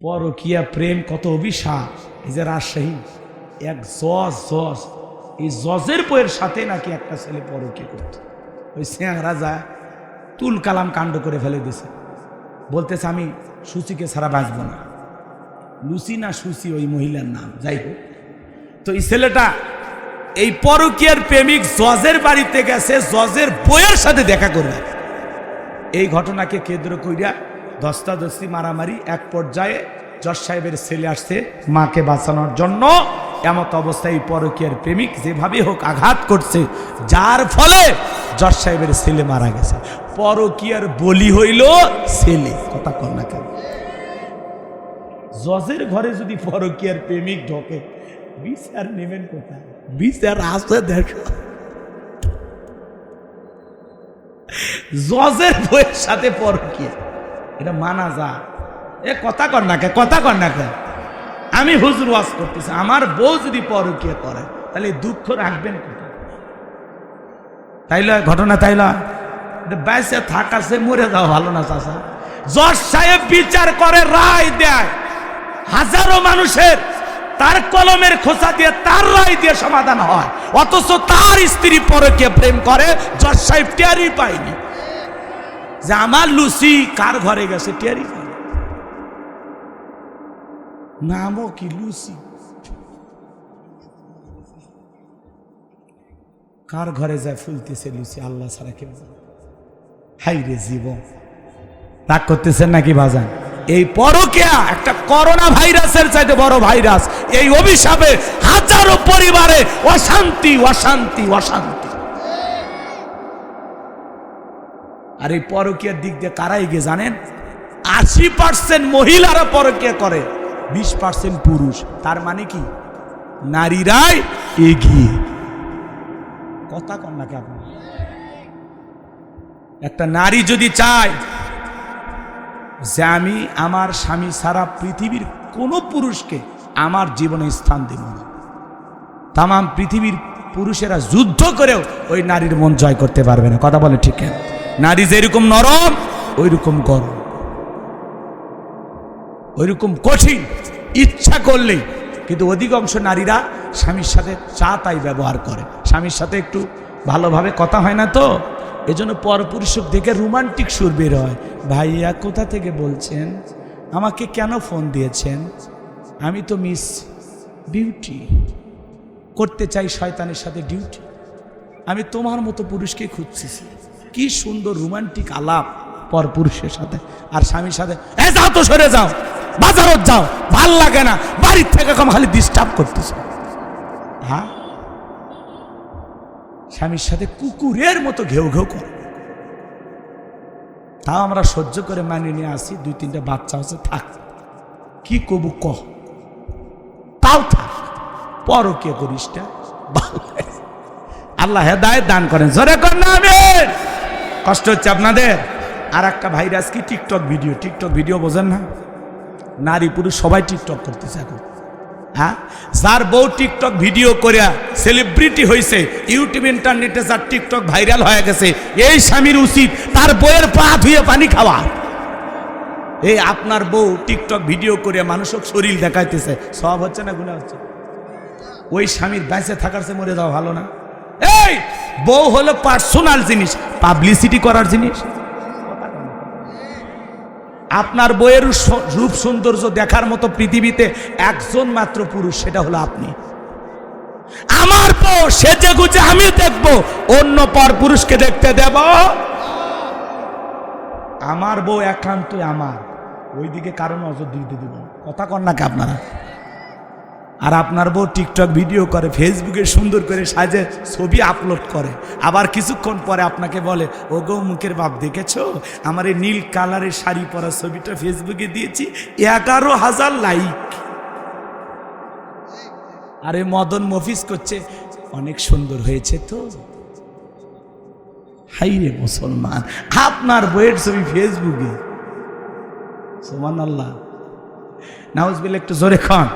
পরকিয়া প্রেম, কত অভিশাপ। এই যে রাজশাহী, এক জজ জজ। এই জজের বইয়ের সাথে নাকি একটা ছেলে পরকিয়া করত। ওই স্যাংরা যায় তুল কালাম কাণ্ড করে ফেলে দিছে বলতেছে, আমি সুচিকে ছাড়া বাঁচবো না। লুচি না সুচি ওই মহিলার নাম, যাই হোক। তো এই ছেলেটা এই পরকিয়ার প্রেমিক জজের বাড়িতে গেছে, জজের বইয়ের সাথে দেখা করবে। এই ঘটনাকে কেন্দ্র কইরা ধস্তাধস্তি মারামারি এক পর্যায়ে জজ সাহেবের ছেলে আসছে মাকে বাঁচানোর জন্য। এমত অবস্থায় পরকীয়ার প্রেমিক যেভাবে হোক আঘাত করছে, যার ফলে জজ সাহেবের ছেলে মারা গেছে। পরকীয়ার বলি হইল ছেলে, কথা কর না কেন। জজের ঘরে যদি পরকীয়ার প্রেমিক ঢোকে, বিচার নেবেন কোথায়? বিচার আসতে দেখো। জজের বইয়ের সাথে পরকিয়া। এটা মানা যা। এ কথা কর না কে, কথা কর না কে। আমি হুজুর ওয়াজ করতেছি, আমার বউ যদি পরকিয়া করে, তাহলে দুঃখ রাখবেন কোথায়? তাইলে ঘটনা তাইলে বাইসে থাকাছে মরে যাও ভালো না চাষা জজ সাহেব বিচার করে রায় দেয়। হাজারো মানুষের তার কলমের খোসা দিয়ে তার রায় দিয়ে সমাধান হয়। অথচ তার স্ত্রী পরকে প্রেম করে, জজ সাহেব টিয়ারি পায়নি। যে আমার লুসি কার ঘরে গেছে? টিয়ারি পায়নি নামও কি লুসি কার ঘরে যায় ফুলতেছে লুসি আল্লাহ ছাড়া কেউ হাই রে জীবন। রাগ করতেছেন নাকি বাজান এই পরকিয়া একটা করোনা ভাইরাসের চাইতে বড় ভাইরাস। এই অভিশাপে হাজারো পরিবারে অশান্তি অশান্তি অশান্তি। আর এই পরকিয়ার দিক দিয়ে কারাই গে জানেন? আশি পার্সেন্ট মহিলারা পরকিয়া করে, বিশ পার্সেন্ট পুরুষ। তার মানে কি? নারীরাই এগিয়ে। কথা কন নাকি আপনার একটা নারী যদি চায় যে আমি আমার স্বামী সারা পৃথিবীর কোনো পুরুষকে আমার জীবনে স্থান দেব না। তাম পৃথিবীর পুরুষেরা যুদ্ধ করেও ওই নারীর মন জয় করতে পারবে না। কথা বলে ঠিক নারী যেরকম নরম ওই রকম গরম। ওইরকম কঠিন, ইচ্ছা করলেই। কিন্তু অধিকাংশ নারীরা স্বামীর সাথে চা তাই ব্যবহার করে। স্বামীর সাথে একটু ভালোভাবে কথা হয় না তো? এজন্য পরপুরুষক দেখে রোমান্টিক সুর বের হয়। ভাইয়া, কোথা থেকে বলছেন? আমাকে কেন ফোন দিয়েছেন? আমি তো মিস বিউটি। করতে চাই শয়তানের সাথে ডিউটি। আমি তোমার মতো পুরুষকে খুঁজছি কি সুন্দর রোমান্টিক আলাপ। পর পুরুষের সাথে। আর স্বামীর সাথে এ যাও তো সরে যাও। বাজারত যাও। ভালো লাগে না। বাড়ির থেকে কম খালি ডিস্টার্ব করতেছে। হ্যাঁ? স্বামীর সাথে কুকুরের মতো ঘেউ ঘেউ করে। তাও আমরা সহ্য করে মানিয়ে নিয়ে আসি। দুই তিনটা বাচ্চা আছে থাক। কি কবু কহ তাও থাক। পরকে করিসটা ভালো লাগে। আল্লাহ হেদায় দান করেন। জোরে কর না আমি কষ্ট হচ্ছে আপনাদের? আর একটা ভাইরাস কি? TikTok video. টিকটক ভিডিও বোঝেন না? নারী পুরুষ সবাই টিকটক করতেছে এখন। হ্যাঁ? যার বউ টিকটক ভিডিও করে সেলিব্রিটি হয়েছে ইউটিউব ইন্টারনেটে যার টিকটক ভাইরাল হয়ে গেছে, এই স্বামীর উচিত তার বইয়ের পা ধুয়ে পানি খাওয়া। এই আপনার বউ টিকটক ভিডিও করে মানুষক শরীর দেখাইতেছে, সব হচ্ছে না গুণা হচ্ছে? ওই স্বামীর বেঁচে থাকার চেয়ে মরে যাওয়া ভালো না? এই, বউ হলো পার্সোনাল জিনিস। পাবলিসিটি করার জিনিস। আপনার বইয়ের রূপ সৌন্দর্য দেখার মতো পৃথিবীতে একজন মাত্র পুরুষ, সেটা হলো আপনি। আমার বউ সেজে গুজে আমি দেখব, অন্য পর পুরুষকে দেখতে দেব। আমার বউ একান্তই আমার। ওইদিকে কারণ নজর দিতে দেব কথা কন নাকি আপনারা? আর আপনার বউ টিকটক ভিডিও করে, ফেসবুকে সুন্দর করে সাজে, ছবি আপলোড করে। আবার কিছুক্ষণ পরে আপনাকে বলে ও গো মুখের বাপ, দেখেছ? আমার এই নীল কালারের শাড়ি পরা ছবিটা ফেসবুকে দিয়েছি, এগারো হাজার লাইক। আরে মদন মফিস করছে, অনেক সুন্দর হয়েছে তো? হাই রে মুসলমান, আপনার বইয়ের ছবি ফেসবুকে? সোমান আল্লাহ নাউজ বিল একটু জোরে খান।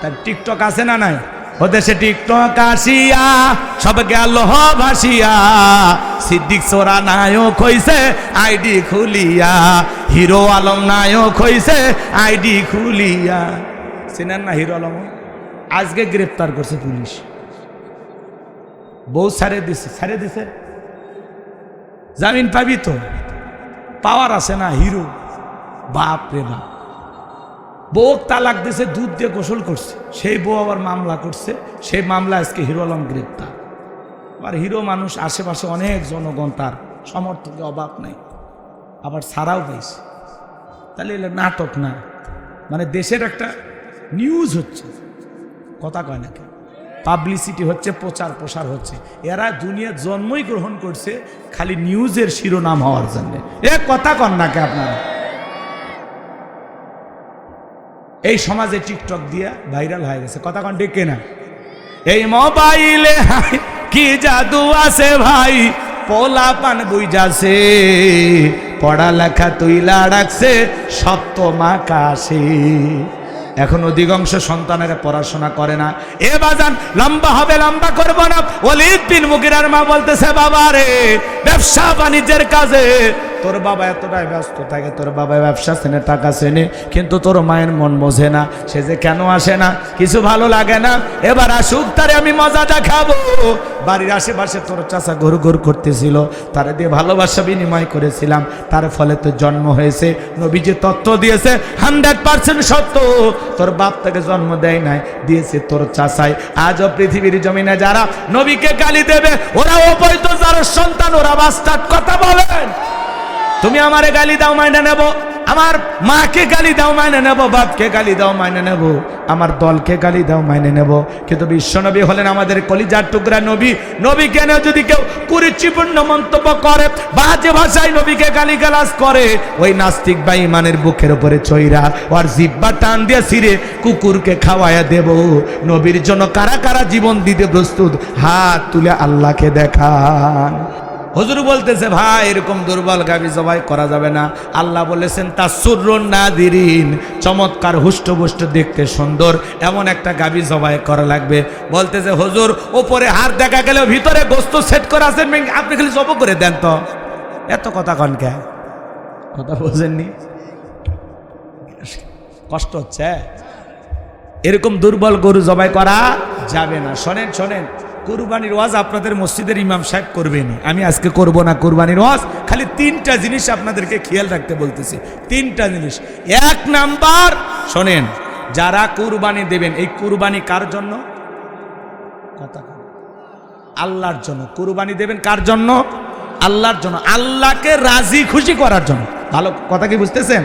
তার টিকটক আছে না নাই? ও দেশে টিকটক আসিয়া, সব গেল ভাসিয়া। সিদ্দিক সোরা নায়ক হইছে, আইডি খুলিয়া। হিরো আলম নায়ক হইছে, আইডি খুলিয়া। চেনেন না হিরো আলম? আজকে গ্রেপ্তার করছে পুলিশ। বউ ছাড়ে দিছে। ছাড়ে দিছে? জামিন পাবি তো? পাওয়ার আছে না হিরো? বাপ রে বাপ। বউ তালাক দিছে, দুধ দিয়ে গোসল করছে। সেই বউ আবার মামলা করছে, সেই মামলা আজকে হিরো আলম গ্রেপ্তার। আবার হিরো মানুষ, আশেপাশে অনেক জনগণ তার সমর্থকের অভাব নাই। আবার ছাড়াও পাইছে। তাহলে এগুলো নাটক না। মানে দেশের একটা নিউজ হচ্ছে। কথা কয় না কেন পাবলিসিটি হচ্ছে, প্রচার প্রসার হচ্ছে। এরা দুনিয়ার জন্মই গ্রহণ করছে খালি নিউজের শিরোনাম হওয়ার জন্য। এ কথা কন না কে আপনারা। এই সমাজে টিকটক দিয়া ভাইরাল হয়ে গেছে। কথা কন ডেকে না এই মোবাইলে কি জাদু আছে ভাই? পোলা পান বুঝাছে পড়ালেখা তুইলা রাখছে সপ্তমা কাশে এখন অধিকাংশ সন্তানেরা পড়াশোনা করে না। এ বাজান লম্বা হবে, লম্বা করব না। ওলিদ বিন মুগিরার মা বলতেছে বাবা রে ব্যবসা বাণিজ্যের কাজে তোর বাবা এতটাই ব্যস্ত থাকে, তোর বাবা ব্যবসা সেনে টাকা সেনে কিন্তু তোর মায়ের মন বোঝে না। সে যে কেন আসে না? কিছু ভালো লাগে না? এবার আসুক, তারে আমি মজা দেখাবো। বাড়ির আশেপাশে তোর চাষা ঘুর ঘুর করতেছিল, তারে দিয়ে ভালোবাসা বিনিময় করেছিলাম। তার ফলে তোর জন্ম হয়েছে নবী যে তত্ত্ব দিয়েছে, হান্ড্রেড পার্সেন্ট সত্য। তোর বাপ তাকে জন্ম দেয় নাই, দিয়েছে তোর চাষাই আজও পৃথিবীর জমিনে যারা নবীকে গালি দেবে ওরা অবৈধ, যারা সন্তান, ওরা বাস্তার কথা বলেন। তুমি আমারে গালি দাও, মাইনে নেব। আমার মাকে গালি দাও, মাইনে নেব। বাপকে গালি দাও, মাইনে নেব। আমার দলকে গালি দাও, মাইনে নেব। কিন্তু বিশ্বনবী হলেন আমাদের কলিজার টুকরা নবী। নবী কেন যদি কেউ কুরুচিপূর্ণ মন্তব্য করে, বাজে ভাষায় নবীকে গালি গালাজ করে, ওই নাস্তিক বা ইমানের বুকের উপরে চৈরা ওর জিব্বা টান দিয়ে ছিঁড়ে কুকুরকে খাওয়ায়া দেব। নবীর জন্য কারা কারা জীবন দিতে প্রস্তুত? হাত তুলে আল্লাহকে দেখান। হুজুর বলতেছে, ভাই, এরকম দুর্বল গাবি জবাই করা যাবে না। আল্লাহ বলেছেন তা সুরন না দিরিন চমৎকার হুষ্টপুষ্ট, দেখতে সুন্দর, এমন একটা গাবি জবাই করা লাগবে। বলতেছে, হুজুর ওপরে হাত দেখা গেলেও ভিতরে গোস্ত সেট করা আছেন আপনি খালি জব করে দেন তো। এত কথা কন কে? কথা বোঝেননি কষ্ট হচ্ছে? এরকম দুর্বল গরু জবাই করা যাবে না। শোনেন শোনেন। কুরবানির ওয়াজ আপনাদের মসজিদের ইমাম সাহেব করবেন। আমি আজকে করব না কুরবানির ওয়াজ, খালি তিনটা জিনিস আপনাদেরকে খেয়াল রাখতে বলতেছি। তিনটা জিনিস। এক নাম্বার, শোনেন, যারা কুরবানি দেবেন, এই কুরবানি কার জন্য? কথা আল্লাহর জন্য। কুরবানি দেবেন কার জন্য? আল্লাহর জন্য। আল্লাহকে রাজি, খুশি করার জন্য। ভালো কথা কি বুঝতেছেন?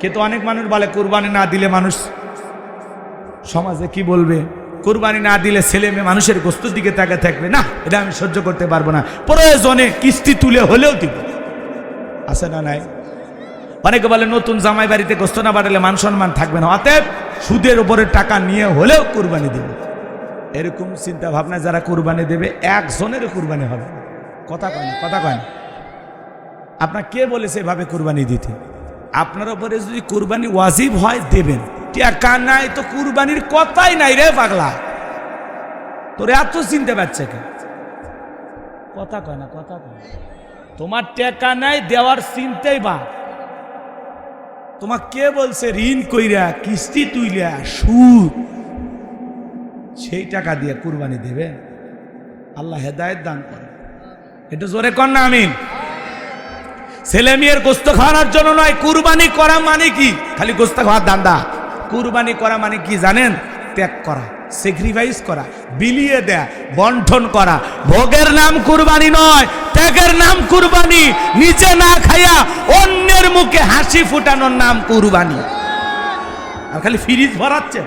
কিন্তু অনেক মানুষ বলে, কুরবানি না দিলে মানুষ সমাজে কি বলবে? কুরবানি না দিলে ছেলে মেয়ে মানুষের গোস্তুর দিকে তাকে থাকবে। না, এটা আমি সহ্য করতে পারব না। প্রয়োজনে কিস্তি তুলে হলেও দিব। আছে না নাই? অনেকে বলে, নতুন জামাই বাড়িতে গোস্ত না বাড়ালে মান সম্মান থাকবে না। অতএব সুদের উপরে টাকা নিয়ে হলেও কুরবানি দেবে। এরকম চিন্তা ভাবনা যারা কোরবানি দেবে একজনের কোরবানি হবে। কথা কয় না, কথা কয় না। আপনার কে বলেছে এভাবে কোরবানি দিতে? আপনার উপরে যদি কোরবানি ওয়াজিব হয়, দেবেন। টাকা নাই তো কুরবানির কথাই নাই রে পাগলা। তোর এত চিনতে পারছে কে? কথা কয় না, কথা কয়। তোমার টাকা নাই দেওয়ার চিনতেই বা। তোমার কে বলছে, ঋণ কইরা কিস্তি তুইলা, সুদ সেই টাকা দিয়ে কুরবানি দেবে। আল্লাহ হেদায়ত দান করে। এটা জোরে কর না, আমিন। ছেলে মেয়ের গোস্ত খাওয়ানোর জন্য নয়, কুরবানি করা মানে কি? খালি গোস্ত খাওয়ার দান্দা কুরবানি করা মানে কি জানেন? ত্যাগ করা স্যাক্রিফাইস করা, বিলিয়ে দেয়া, বন্টন করা। ভোগের নাম কুরবানি নয়, ত্যাগের নাম কুরবানি। নিজে না খাইয়া অন্যের মুখে হাসি ফুটানোর নাম কুরবানি। আর খালি ফ্রিজ ভরাচ্ছেন।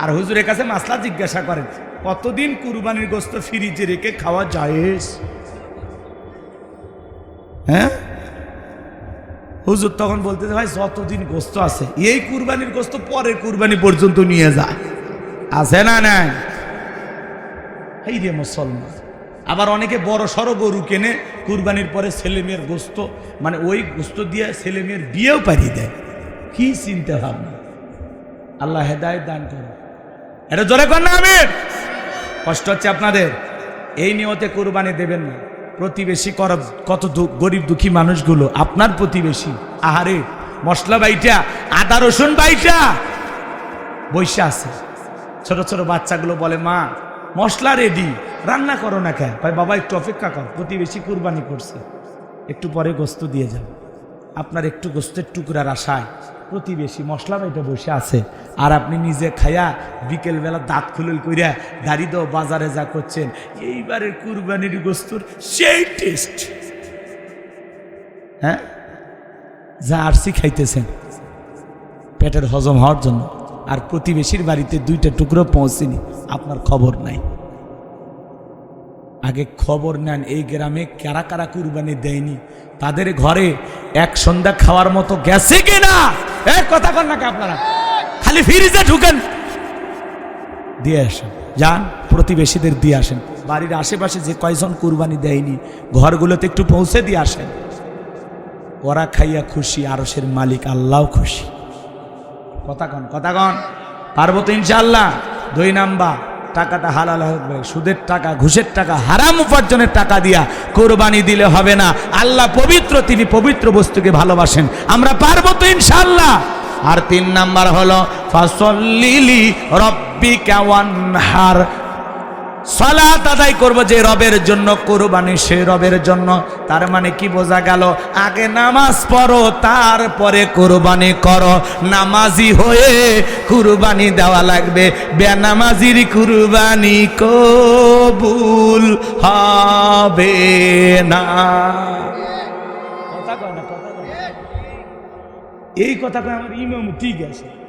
আর হুজুরের কাছে মাসলা জিজ্ঞাসা করেন, কতদিন কুরবানির গোস্ত ফ্রিজে রেখে খাওয়া যায় হ্যাঁ? হুজুর তখন বলতেছে, ভাই, যতদিন গোস্ত আছে, এই কুরবানির গোস্ত পরের কুরবানি পর্যন্ত নিয়ে যায় আছে না নাই? এই রে মুসলমান। আবার অনেকে বড় সড়ো গরু কেনে, কুরবানির পরে ছেলে মেয়ের গোস্ত মানে ওই গোস্ত দিয়ে ছেলে মেয়ের বিয়েও পারিয়ে দেয়। কি চিন্তা ভাবনা? আল্লাহ হেদায় দান করে এটা জোরে কর না আমির কষ্ট হচ্ছে আপনাদের। এই নিয়তে কোরবানি দেবেন না। প্রতিবেশী কর, কত গরিব দুঃখী মানুষগুলো, আপনার প্রতিবেশী। আহারে, মশলা বাইটা, আদা রসুন বাইটা। বৈশা আছে। ছোট ছোট বাচ্চাগুলো বলে, মা, মশলা রেডি রান্না করো না কেন? ভাই বাবা, একটু অপেক্ষা কর, প্রতিবেশী কুরবানি করছে। একটু পরে গোস্ত দিয়ে যাও আপনার একটু গোস্তের টুকরার আশায় প্রতিবেশী, মশলা বাইটা বসে আছে। আর আপনি নিজে খায়া বিকেলবেলা দাঁত খুলুল কইরা গাড়ি দাও বাজারে যা করছেন এইবারের কুরবানির গোস্তর সেই টেস্ট হ্যাঁ? যা আরসি খাইতেছেন। পেটের হজম হওয়ার জন্য। আর প্রতিবেশীর বাড়িতে দুইটা টুকরো পৌঁছেনি, আপনার খবর নাই। আগে খবর নেন, এই গ্রামে কারা কারা কুরবানি দেয়নি? তাদের ঘরে এক সন্ধ্যা খাওয়ার মতো গেছে কিনা? এক কথা কন নাকি আপনারা? খালি ফ্রিজে ঢুকেন। দিয়ে আসেন। যান, প্রতিবেশীদের দিয়ে আসেন। বাড়ির আশেপাশে যে কয়জন কুরবানি দেয়নি, ঘরগুলোতে একটু পৌঁছে দিয়ে আসেন। ওরা খাইয়া খুশি আরসের মালিক আল্লাহ খুশি। কথা কন কথা কন। পারব তো ইনশাল্লাহ দুই নাম্বার। টাকাটা হালাল হবে সুদের টাকা, ঘুষের টাকা, হারাম উপার্জনের টাকা দিয়া কোরবানি দিলে হবে না। আল্লাহ পবিত্র, তিনি পবিত্র বস্তুকে ভালোবাসেন। আমরা পারব তো ইনশাল্লাহ আর তিন নাম্বার হলো ফসল্লিলি রব্বি হার সালাত আদায় করব যে রবের জন্য, কোরবানি সে রবের জন্য। তার মানে কি বোঝা গেল? আগে নামাজ পড়ো, তারপরে কোরবানি করো। নামাজি হয়ে কুরবানি দেওয়া লাগবে। বেনামাজির কুরবানি কবুল হবে না। কথা। এই কথা আমার ইমাম ঠিক আছে।